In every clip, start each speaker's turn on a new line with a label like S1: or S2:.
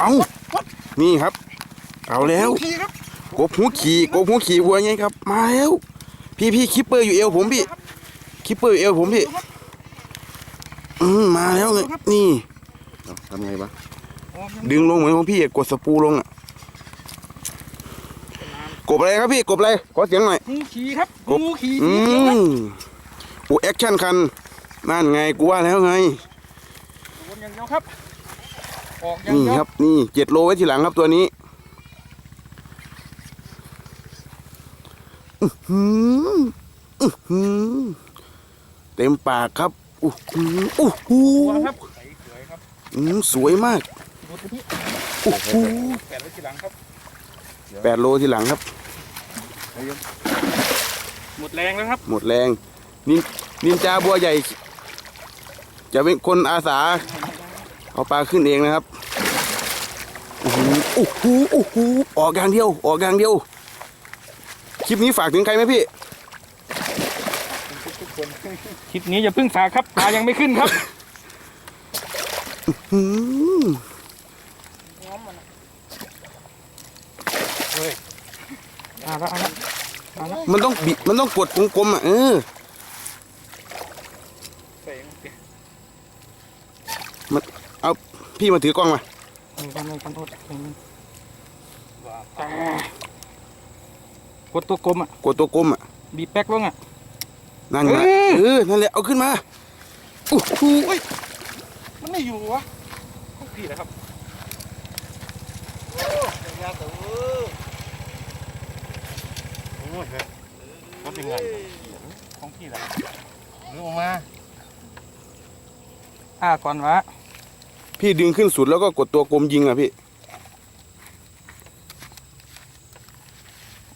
S1: เอานี่ครับ เอาแล้ว
S2: ขี่ครับ
S1: กบหูขี่กบหูขี่วัวไงครับ มาแล้ว พี่พี่คิปเปอร์อยู่เอวผมพี่คิปเปอร์อยู่เอวผมพี่อืมมาแล้วไงนี่
S2: ทำไงวะ
S1: ดึงลงเหมือนของพี่อะกดสปูลงอะกบอะไรครับพี่กบอะไรขอเสียงหน่อย
S3: งูขี่ครับ
S1: กบ
S3: งูขี่
S1: อื
S3: สีเขียวครับ
S1: มโอ้แอคชั่นคันนั่นไงกูว่าแล้วไง
S3: วนอย่างเดียวครับ ออกอย่าง
S1: นี่
S3: เดียว
S1: ครับ นี่เจ็ดโลไว้ทีหลังครับตัวนี้อื้อหืออื้อหือเต็มปากครับอู้หูอู้หู
S3: ตัวครับสวยครับ
S1: อืมสวยมาก
S3: ดูตัวนี้
S1: อู้หู
S3: แปดไว้ทีหลังครับ
S1: แปดโลทีหลังครับ
S3: หมดแรงแล้วครับ
S1: หมดแรงนินนินจาบัวใหญ่ จะเป็นคนอาสา เอาปลาขึ้นเองนะครับโอ้โหโอ้โหโอ้โหออกอย่างเดียว ออกอย่างเดียว คลิปนี้ฝากถึงใครไหมพี่
S3: คลิปนี้อย่าเพึ่งฝากครับปลายังไม่ขึ้นครับ
S1: หืม
S3: อ่าแล้วอ่าแล้วอ่าแล้ว
S1: มันต้องบิมันต้องกดกลมๆอะเออ
S3: ใส่
S1: เอาพี่มาถือกล้องมา
S3: หนึ่งกันหนึ่งกันโทษหนึ่งกดตัวกลมอะ
S1: กดตัวกลมอะ
S3: บีบแป๊กลงอะ
S1: นั่นไง
S3: เออ
S1: เออนั่นแหละเอาขึ้นมาโอ้โห
S3: มันไม่อยู่วะต้องพี่นะครับ
S2: โอ้ยเฮ้ยรถเป็นไง
S3: ของพี่แหละ
S2: นึกออกมา
S3: อ่าก่อนวะ
S1: พี่ดึงขึ้นสุดแล้วก็กดตัวกลมยิงอะพี่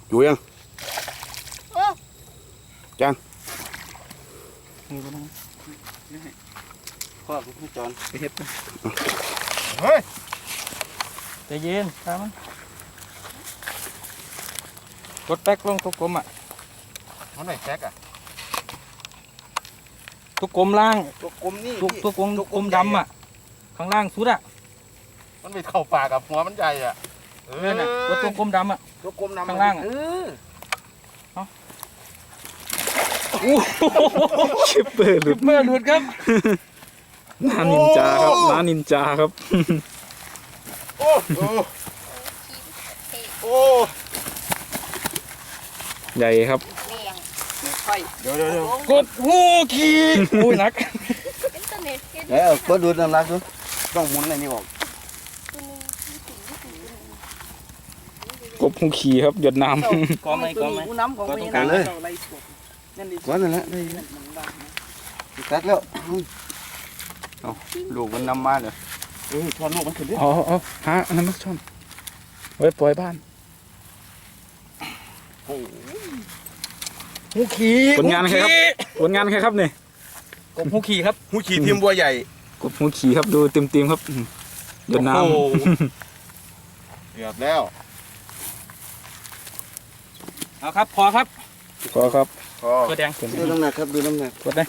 S1: อยู่ยัง
S3: นี่ก็ได้
S2: พ่อคุณจอน
S3: ไปเฮ็ด
S2: เฮ้ย
S3: ใจเย็นตามมันกดแป๊กลงตัวกลมอะ
S2: มันไหนแจ็คอะ
S3: ตัวกลมล่าง
S1: ตัวกลมนี่
S3: ตัวตัวกลมกลมดำอะ ข้างล่างสุดอะ
S2: มันไปเข้าปากกับหัวมันใหญ่อะเออ
S3: นั่นน่ะตัวตัวกลมดำอะ
S1: ตัวกลมนำ
S3: ข้างล่างอะ
S1: เออ
S4: ชิปเปอร์หลุด
S3: เมื่อหลุดครับ
S4: หน้านินจาครับหน้านินจาครับ
S2: โอ้โอ้โอ้
S4: ใหญ่ครับ
S2: เดี๋ยวเดี๋ยวเดี๋ยว
S3: กดหูขี่อุ้ยหนัก
S5: internet cái
S2: เอ้ยก็ดูน้ำรักดู ต้องหมุนอะไรนี่ออก
S4: กบหูขี่ครับหยดน้
S3: กองไหมกองไหม
S5: nắm còn
S3: Có
S5: mấy
S3: tổng
S5: cái
S3: cảm
S5: này.
S2: วันนั่นแหละได้ตัดแล้วเอาลูกมันนำมาเนี่ยเออทอนลูกมันขึ้นดิำ
S4: อ๋ออ๋อหาอันนั้นมาช่อนไว้ปล่อยบ้าน
S3: หูขี่
S4: ผลงานใครครับผลงานใครครับเนี่ย
S3: กบหูขี่ครับ
S1: หูขี่ทีมบัวใหญ่
S4: กบหูขี่ครับดูเต็มเต็มๆครับอืมหยดน้
S2: โอ้โหเกือบแล้ว
S3: เอาครับพอครับำ
S4: ขอครับ
S2: พอ
S3: ตัวแดง
S2: ดูน้ำหนักครับ ดูน้ำหนัก
S3: กดได้